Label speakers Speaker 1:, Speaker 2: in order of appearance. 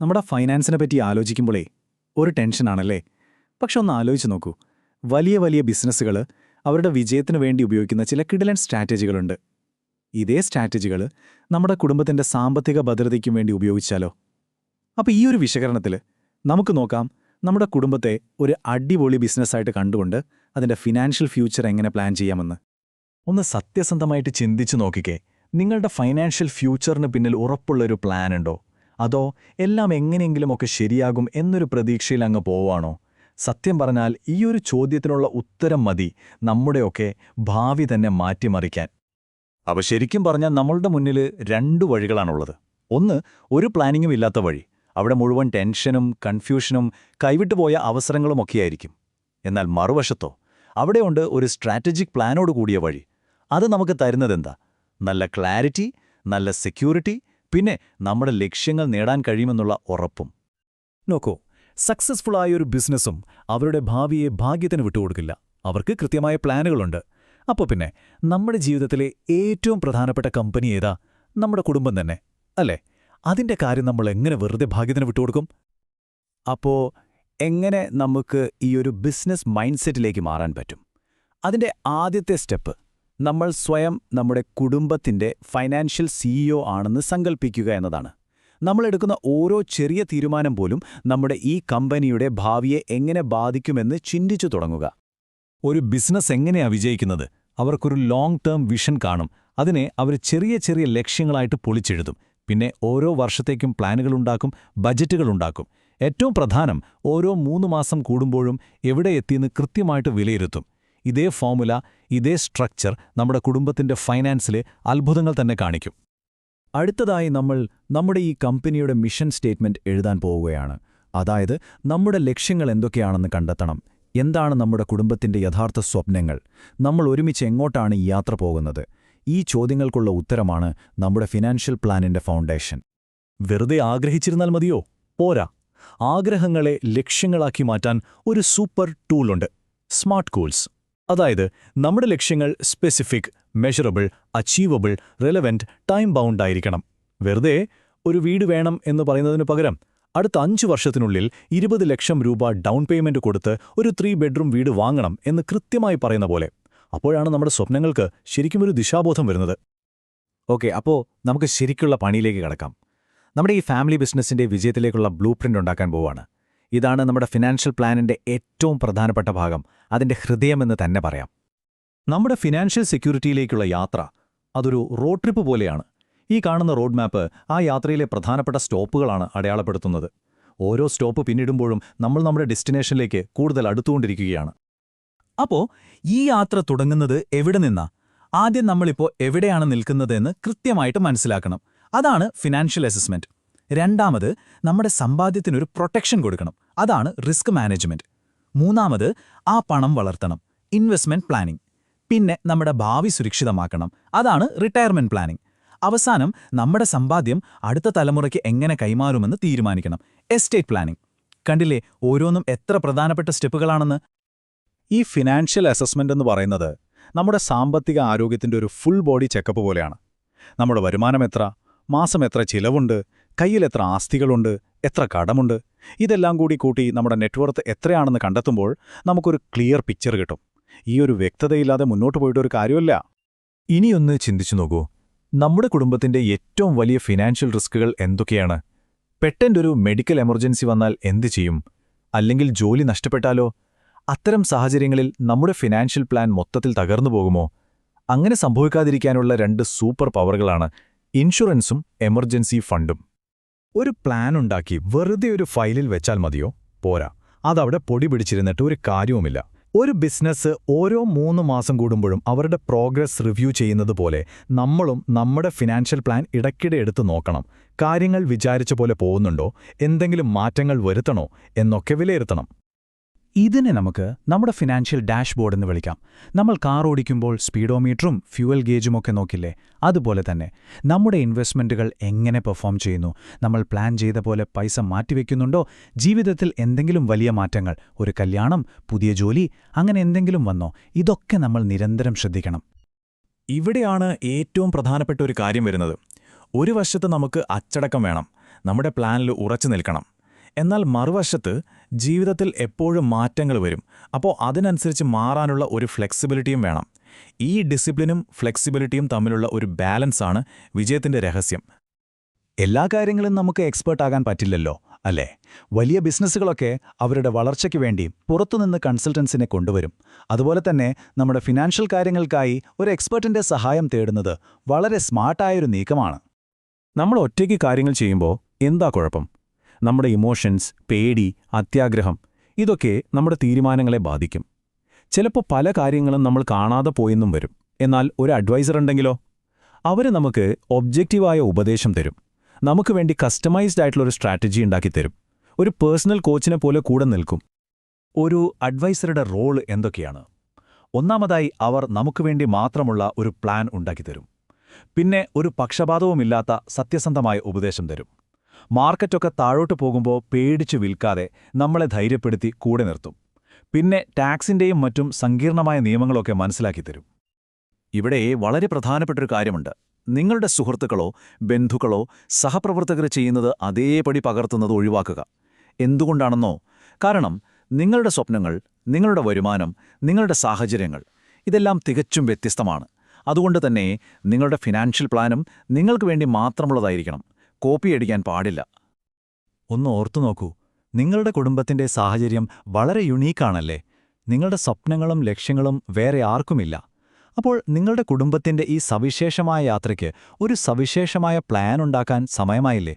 Speaker 1: നമ്മുടെ ഫൈനാൻസിനെ പറ്റി ആലോചിക്കുമ്പോഴേ ഒരു ടെൻഷനാണല്ലേ? പക്ഷെ ഒന്ന് ആലോചിച്ച് നോക്കൂ. വലിയ വലിയ ബിസിനസ്സുകൾ അവരുടെ വിജയത്തിന് വേണ്ടി ഉപയോഗിക്കുന്ന ചില കിടലൻ സ്ട്രാറ്റജികളുണ്ട്. ഇതേ സ്ട്രാറ്റജികൾ നമ്മുടെ കുടുംബത്തിന്റെ സാമ്പത്തിക ഭദ്രതയ്ക്കും വേണ്ടി ഉപയോഗിച്ചാലോ? അപ്പോൾ ഈ ഒരു വിശകലനത്തിൽ നമുക്ക് നോക്കാം നമ്മുടെ കുടുംബത്തെ ഒരു അടിപൊളി ബിസിനസ്സായിട്ട് കണ്ടുകൊണ്ട് അതിന്റെ ഫിനാൻഷ്യൽ ഫ്യൂച്ചർ എങ്ങനെ പ്ലാൻ ചെയ്യാമെന്ന്.
Speaker 2: ഒന്ന് സത്യസന്ധമായിട്ട് ചിന്തിച്ചു നോക്കിക്കേ. നിങ്ങളുടെ ഫൈനാൻഷ്യൽ ഫ്യൂച്ചറിന് പിന്നിൽ ഉറപ്പുള്ളൊരു പ്ലാൻ ഉണ്ടോ? അതോ എല്ലാം എങ്ങനെയെങ്കിലുമൊക്കെ ശരിയാകും എന്നൊരു പ്രതീക്ഷയിൽ അങ്ങ് പോവാണോ സത്യം പറഞ്ഞാൽ ഈയൊരു ചോദ്യത്തിനുള്ള ഉത്തരം മതി നമ്മുടെയൊക്കെ ഭാവി തന്നെ മാറ്റിമറിക്കാൻ. അവ ശരിക്കും പറഞ്ഞാൽ നമ്മളുടെ മുന്നിൽ രണ്ടു വഴികളാണുള്ളത്. ഒന്ന് ഒരു പ്ലാനിങ്ങും ഇല്ലാത്ത വഴി. അവിടെ മുഴുവൻ ടെൻഷനും കൺഫ്യൂഷനും കൈവിട്ടുപോയ അവസരങ്ങളുമൊക്കെയായിരിക്കും എന്നാൽ മറുവശത്തോ അവിടെയുണ്ട് ഒരു സ്ട്രാറ്റജിക് പ്ലാനോട് കൂടിയ വഴി. അത് നമുക്ക് തരുന്നതെന്താ? നല്ല ക്ലാരിറ്റി നല്ല സെക്യൂരിറ്റി പിന്നെ നമ്മുടെ ലക്ഷ്യങ്ങൾ നേടാൻ കഴിയുമെന്നുള്ള ഉറപ്പും. നോക്കൂ സക്സസ്ഫുള്ളായ ഒരു ബിസിനസ്സും അവരുടെ ഭാവിയെ ഭാഗ്യത്തിന് വിട്ടുകൊടുക്കില്ല. അവർക്ക് കൃത്യമായ പ്ലാനുകളുണ്ട്. അപ്പോൾ പിന്നെ നമ്മുടെ ജീവിതത്തിലെ ഏറ്റവും പ്രധാനപ്പെട്ട കമ്പനി ഏതാ? നമ്മുടെ കുടുംബം തന്നെ അല്ലേ? അതിന്റെ കാര്യം നമ്മൾ എങ്ങനെ വെറുതെ ഭാഗ്യത്തിന് വിട്ടുകൊടുക്കും? അപ്പോൾ എങ്ങനെ നമുക്ക് ഈ ഒരു ബിസിനസ് മൈൻഡ് സെറ്റിലേക്ക് മാറാൻ പറ്റും? അതിന്റെ ആദ്യത്തെ സ്റ്റെപ്പ് നമ്മൾ സ്വയം നമ്മുടെ കുടുംബത്തിന്റെ ഫൈനാൻഷ്യൽ സിഇഒ ആണെന്ന് സങ്കല്പിക്കുക എന്നതാണ്. നമ്മളെടുക്കുന്ന ഓരോ ചെറിയ തീരുമാനം പോലും നമ്മുടെ ഈ കമ്പനിയുടെ ഭാവിയെ എങ്ങനെ ബാധിക്കുമെന്ന് ചിന്തിച്ചു തുടങ്ങുക. ഒരു ബിസിനസ് എങ്ങനെയാ വിജയിക്കുന്നത്? അവർക്കൊരു ലോങ് ടേം വിഷൻ കാണും. അതിനെ അവർ ചെറിയ ചെറിയ ലക്ഷ്യങ്ങളായിട്ട് പൊളിച്ചെഴുതും. പിന്നെ ഓരോ വർഷത്തേക്കും പ്ലാനുകളുണ്ടാക്കും ബജറ്റുകളുണ്ടാക്കും ഏറ്റവും പ്രധാനം ഓരോ മൂന്ന് മാസം കൂടുമ്പോഴും എവിടെ എത്തിയെന്ന് കൃത്യമായിട്ട് വിലയിരുത്തും. ഇതേ ഫോമുല ഇതേ സ്ട്രക്ചർ നമ്മുടെ കുടുംബത്തിന്റെ ഫൈനാൻസിലെ അത്ഭുതങ്ങൾ തന്നെ കാണിക്കും. അടുത്തതായി നമ്മൾ നമ്മുടെ ഈ കമ്പനിയുടെ മിഷൻ സ്റ്റേറ്റ്മെന്റ് എഴുതാൻ പോവുകയാണ്. അതായത് നമ്മുടെ ലക്ഷ്യങ്ങൾ എന്തൊക്കെയാണെന്ന് കണ്ടെത്തണം. എന്താണ് നമ്മുടെ കുടുംബത്തിന്റെ യഥാർത്ഥ സ്വപ്നങ്ങൾ? നമ്മൾ ഒരുമിച്ച് എങ്ങോട്ടാണ് ഈ യാത്ര പോകുന്നത്? ഈ ചോദ്യങ്ങൾക്കുള്ള ഉത്തരമാണ് നമ്മുടെ ഫിനാൻഷ്യൽ പ്ലാനിന്റെ ഫൗണ്ടേഷൻ. വെറുതെ ആഗ്രഹിച്ചിരുന്നാൽ മതിയോ? പോരാ. ആഗ്രഹങ്ങളെ ലക്ഷ്യങ്ങളാക്കി മാറ്റാൻ ഒരു സൂപ്പർ ടൂളുണ്ട്. Smart goals. അതായത് നമ്മുടെ ലക്ഷ്യങ്ങൾ specific measurable achievable relevant time bound ആയിരിക്കണം. വെറുതെ ഒരു വീട് വേണം എന്ന് പറയുന്നതിന് പകരം അടുത്ത അഞ്ച് വർഷത്തിനുള്ളിൽ ഇരുപത് ലക്ഷം രൂപ ഡൗൺ പേയ്മെന്റ് കൊടുത്ത് ഒരു ത്രീ ബെഡ്റൂം വീട് വാങ്ങണം എന്ന് കൃത്യമായി പറയുന്ന പോലെ. അപ്പോഴാണ് നമ്മുടെ സ്വപ്നങ്ങൾക്ക് ശരിക്കും ഒരു ദിശാബോധം വരുന്നത്.
Speaker 1: ഓക്കെ അപ്പോൾ നമുക്ക് ശരിക്കുള്ള പണിയിലേക്ക് കടക്കാം. നമ്മുടെ ഈ ഫാമിലി ബിസിനസ്സിന്റെ വിജയത്തിലേക്കുള്ള ബ്ലൂ പ്രിന്റ് ഉണ്ടാക്കാൻ പോവാണ്. ഇതാണ് നമ്മുടെ ഫിനാൻഷ്യൽ പ്ലാനിന്റെ ഏറ്റവും പ്രധാനപ്പെട്ട ഭാഗം. അതിന്റെ ഹൃദയമെന്ന് തന്നെ പറയാം.
Speaker 2: നമ്മുടെ ഫിനാൻഷ്യൽ സെക്യൂരിറ്റിയിലേക്കുള്ള യാത്ര അതൊരു റോഡ് ട്രിപ്പ് പോലെയാണ്. ഈ കാണുന്ന റോഡ് മാപ്പ് ആ യാത്രയിലെ പ്രധാനപ്പെട്ട സ്റ്റോപ്പുകളാണ് അടയാളപ്പെടുത്തുന്നത്. ഓരോ സ്റ്റോപ്പ് പിന്നിടുമ്പോഴും നമ്മൾ നമ്മുടെ ഡെസ്റ്റിനേഷനിലേക്ക് കൂടുതൽ അടുത്തുകൊണ്ടിരിക്കുകയാണ്. അപ്പോൾ ഈ യാത്ര തുടങ്ങുന്നത് എവിടെ നിന്നാ? ആദ്യം നമ്മളിപ്പോ എവിടെയാണ് നിൽക്കുന്നതെന്ന് കൃത്യമായിട്ട് മനസ്സിലാക്കണം. അതാണ് ഫിനാൻഷ്യൽ അസസ്മെന്റ് രണ്ടാമത് നമ്മുടെ സമ്പാദ്യത്തിനൊരു പ്രൊട്ടക്ഷൻ കൊടുക്കണം. അതാണ് റിസ്ക് മാനേജ്മെന്റ്. മൂന്നാമത് ആ പണം വളർത്തണം. Investment planning. പിന്നെ നമ്മുടെ ഭാവി സുരക്ഷിതമാക്കണം. അതാണ് റിട്ടയർമെന്റ് പ്ലാനിംഗ്. അവസാനം നമ്മുടെ സമ്പാദ്യം അടുത്ത തലമുറയ്ക്ക് എങ്ങനെ കൈമാറുമെന്ന് തീരുമാനിക്കണം. Estate planning. കണ്ടില്ലേ ഓരോന്നും എത്ര പ്രധാനപ്പെട്ട സ്റ്റെപ്പുകളാണെന്ന്?
Speaker 1: ഈ ഫിനാൻഷ്യൽ അസസ്മെന്റ് എന്ന് പറയുന്നത് നമ്മുടെ സാമ്പത്തിക ആരോഗ്യത്തിന്റെ ഒരു ഫുൾ ബോഡി ചെക്കപ്പ് പോലെയാണ്. നമ്മുടെ വരുമാനം എത്ര? മാസം എത്ര ചിലവുണ്ട്? കയ്യിൽ എത്ര ആസ്തികളുണ്ട് എത്ര കടമുണ്ട് ഇതെല്ലാം കൂടി കൂട്ടി നമ്മുടെ നെറ്റ്വർത്ത് എത്രയാണെന്ന് കണ്ടെത്തുമ്പോൾ നമുക്കൊരു ക്ലിയർ പിക്ചർ കിട്ടും. ഈ ഒരു വ്യക്തതയില്ലാതെ മുന്നോട്ട് പോയിട്ടൊരു കാര്യമല്ല
Speaker 2: ഇനിയൊന്ന് ചിന്തിച്ചു നോക്കൂ. നമ്മുടെ കുടുംബത്തിന്റെ ഏറ്റവും വലിയ ഫിനാൻഷ്യൽ റിസ്കുകൾ എന്തൊക്കെയാണ്? പെട്ടെന്നൊരു മെഡിക്കൽ എമർജൻസി വന്നാൽ എന്ത് ചെയ്യും? അല്ലെങ്കിൽ ജോലി നഷ്ടപ്പെട്ടാലോ? അത്തരം സാഹചര്യങ്ങളിൽ നമ്മുടെ ഫിനാൻഷ്യൽ പ്ലാൻ മൊത്തത്തിൽ തകർന്നു പോകുമോ? അങ്ങനെ സംഭവിക്കാതിരിക്കാനുള്ള രണ്ട് സൂപ്പർ പവറുകളാണ് ഇൻഷുറൻസും എമർജൻസി ഫണ്ടും ഒരു പ്ലാൻ ഉണ്ടാക്കി വെറുതെ ഒരു ഫയലിൽ വെച്ചാൽ മതിയോ? പോരാ. അതവിടെ പൊടി പിടിച്ചിരുന്നിട്ട് ഒരു കാര്യവുമില്ല. ഒരു ബിസിനസ് ഓരോ മൂന്ന് മാസം കൂടുമ്പോഴും അവരുടെ പ്രോഗ്രസ് റിവ്യൂ ചെയ്യുന്നത് പോലെ നമ്മളും നമ്മുടെ ഫിനാൻഷ്യൽ പ്ലാൻ ഇടയ്ക്കിടെ എടുത്തു നോക്കണം. കാര്യങ്ങൾ വിചാരിച്ച പോലെ പോകുന്നുണ്ടോ? എന്തെങ്കിലും മാറ്റങ്ങൾ വരുത്തണോ? എന്നൊക്കെ വിലയിരുത്തണം.
Speaker 1: ഇതിനെ നമുക്ക് നമ്മുടെ ഫിനാൻഷ്യൽ ഡാഷ്ബോർഡ് എന്ന് വിളിക്കാം. നമ്മൾ കാർ ഓടിക്കുമ്പോൾ സ്പീഡോമീറ്ററും ഫ്യൂവൽ ഗേജുമൊക്കെ നോക്കില്ലേ? അതുപോലെ തന്നെ നമ്മുടെ ഇൻവെസ്റ്റ്മെന്റുകൾ എങ്ങനെ പെർഫോം ചെയ്യുന്നു? നമ്മൾ പ്ലാൻ ചെയ്ത പോലെ പൈസ മാറ്റിവെക്കുന്നുണ്ടോ ജീവിതത്തിൽ എന്തെങ്കിലും വലിയ മാറ്റങ്ങൾ ഒരു കല്യാണം പുതിയ ജോലി അങ്ങനെ എന്തെങ്കിലും വന്നോ? ഇതൊക്കെ നമ്മൾ നിരന്തരം ശ്രദ്ധിക്കണം.
Speaker 2: ഇവിടെയാണ് ഏറ്റവും പ്രധാനപ്പെട്ട ഒരു കാര്യം വരുന്നത്. ഒരു വശത്ത് നമുക്ക് അച്ചടക്കം വേണം
Speaker 3: നമ്മുടെ പ്ലാനിൽ ഉറച്ചു നിൽക്കണം. എന്നാൽ മറുവശത്ത് ജീവിതത്തിൽ എപ്പോഴും മാറ്റങ്ങൾ വരും. അപ്പോൾ അതിനനുസരിച്ച് മാറാനുള്ള ഒരു ഫ്ലെക്സിബിലിറ്റിയും വേണം. ഈ ഡിസിപ്ലിനും ഫ്ലെക്സിബിലിറ്റിയും തമ്മിലുള്ള ഒരു ബാലൻസാണ് വിജയത്തിന്റെ രഹസ്യം.
Speaker 2: എല്ലാ കാര്യങ്ങളും നമുക്ക് എക്സ്പേർട്ട് ആകാൻ പറ്റില്ലല്ലോ അല്ലേ? വലിയ ബിസിനസ്സുകളൊക്കെ അവരുടെ വളർച്ചയ്ക്ക് വേണ്ടി പുറത്തുനിന്ന് കൺസൾട്ടൻസിനെ കൊണ്ടുവരും. അതുപോലെ തന്നെ നമ്മുടെ ഫിനാൻഷ്യൽ കാര്യങ്ങൾക്കായി ഒരു എക്സ്പേർട്ടിന്റെ സഹായം തേടുന്നത് വളരെ സ്മാർട്ടായൊരു നീക്കമാണ്.
Speaker 3: നമ്മൾ ഒറ്റയ്ക്ക് കാര്യങ്ങൾ ചെയ്യുമ്പോൾ എന്താ കുഴപ്പം? നമ്മുടെ ഇമോഷൻസ് പേടി അത്യാഗ്രഹം ഇതൊക്കെ നമ്മുടെ തീരുമാനങ്ങളെ ബാധിക്കും. ചിലപ്പോൾ പല കാര്യങ്ങളും നമ്മൾ കാണാതെ പോയെന്നും വരും. എന്നാൽ ഒരു അഡ്വൈസർ ഉണ്ടെങ്കിലോ? അവർ നമുക്ക് ഒബ്ജക്റ്റീവായ ഉപദേശം തരും. നമുക്ക് വേണ്ടി കസ്റ്റമൈസ്ഡ് ആയിട്ടുള്ള ഒരു സ്ട്രാറ്റജി ഉണ്ടാക്കി തരും. ഒരു പേഴ്സണൽ കോച്ചിനെ പോലെ കൂടെ നിൽക്കും.
Speaker 2: ഒരു അഡ്വൈസറുടെ റോൾ എന്തൊക്കെയാണ്? ഒന്നാമതായി അവർ നമുക്ക് വേണ്ടി മാത്രമുള്ള ഒരു പ്ലാൻ ഉണ്ടാക്കിത്തരും പിന്നെ ഒരു പക്ഷപാതവുമില്ലാത്ത സത്യസന്ധമായ ഉപദേശം തരും. മാർക്കറ്റൊക്കെ താഴോട്ട് പോകുമ്പോൾ പേടിച്ചു വിൽക്കാതെ നമ്മളെ ധൈര്യപ്പെടുത്തി കൂടെ നിർത്തും. പിന്നെ ടാക്സിന്റെയും മറ്റും സങ്കീർണമായ നിയമങ്ങളൊക്കെ മനസ്സിലാക്കി തരും. ഇവിടെ വളരെ പ്രധാനപ്പെട്ടൊരു കാര്യമുണ്ട്. നിങ്ങളുടെ സുഹൃത്തുക്കളോ ബന്ധുക്കളോ സഹപ്രവർത്തകർ ചെയ്യുന്നത് അതേപടി പകർത്തുന്നത് ഒഴിവാക്കുക. എന്തുകൊണ്ടാണെന്നോ? കാരണം നിങ്ങളുടെ സ്വപ്നങ്ങൾ നിങ്ങളുടെ വരുമാനം നിങ്ങളുടെ സാഹചര്യങ്ങൾ ഇതെല്ലാം തികച്ചും വ്യത്യസ്തമാണ്. അതുകൊണ്ട് തന്നെ നിങ്ങളുടെ ഫിനാൻഷ്യൽ പ്ലാനും നിങ്ങൾക്ക് വേണ്ടി മാത്രമുള്ളതായിരിക്കണം. കോപ്പിയടിക്കാൻ പാടില്ല. ഒന്ന് ഓർത്തു നോക്കൂ. നിങ്ങളുടെ കുടുംബത്തിന്റെ സാഹചര്യം വളരെ യുണീക്കാണല്ലേ? നിങ്ങളുടെ സ്വപ്നങ്ങളും ലക്ഷ്യങ്ങളും വേറെ ആർക്കുമില്ല. അപ്പോൾ നിങ്ങളുടെ കുടുംബത്തിന്റെ ഈ സവിശേഷമായ യാത്രയ്ക്ക് ഒരു സവിശേഷമായ പ്ലാൻ ഉണ്ടാക്കാൻ സമയമായില്ലേ?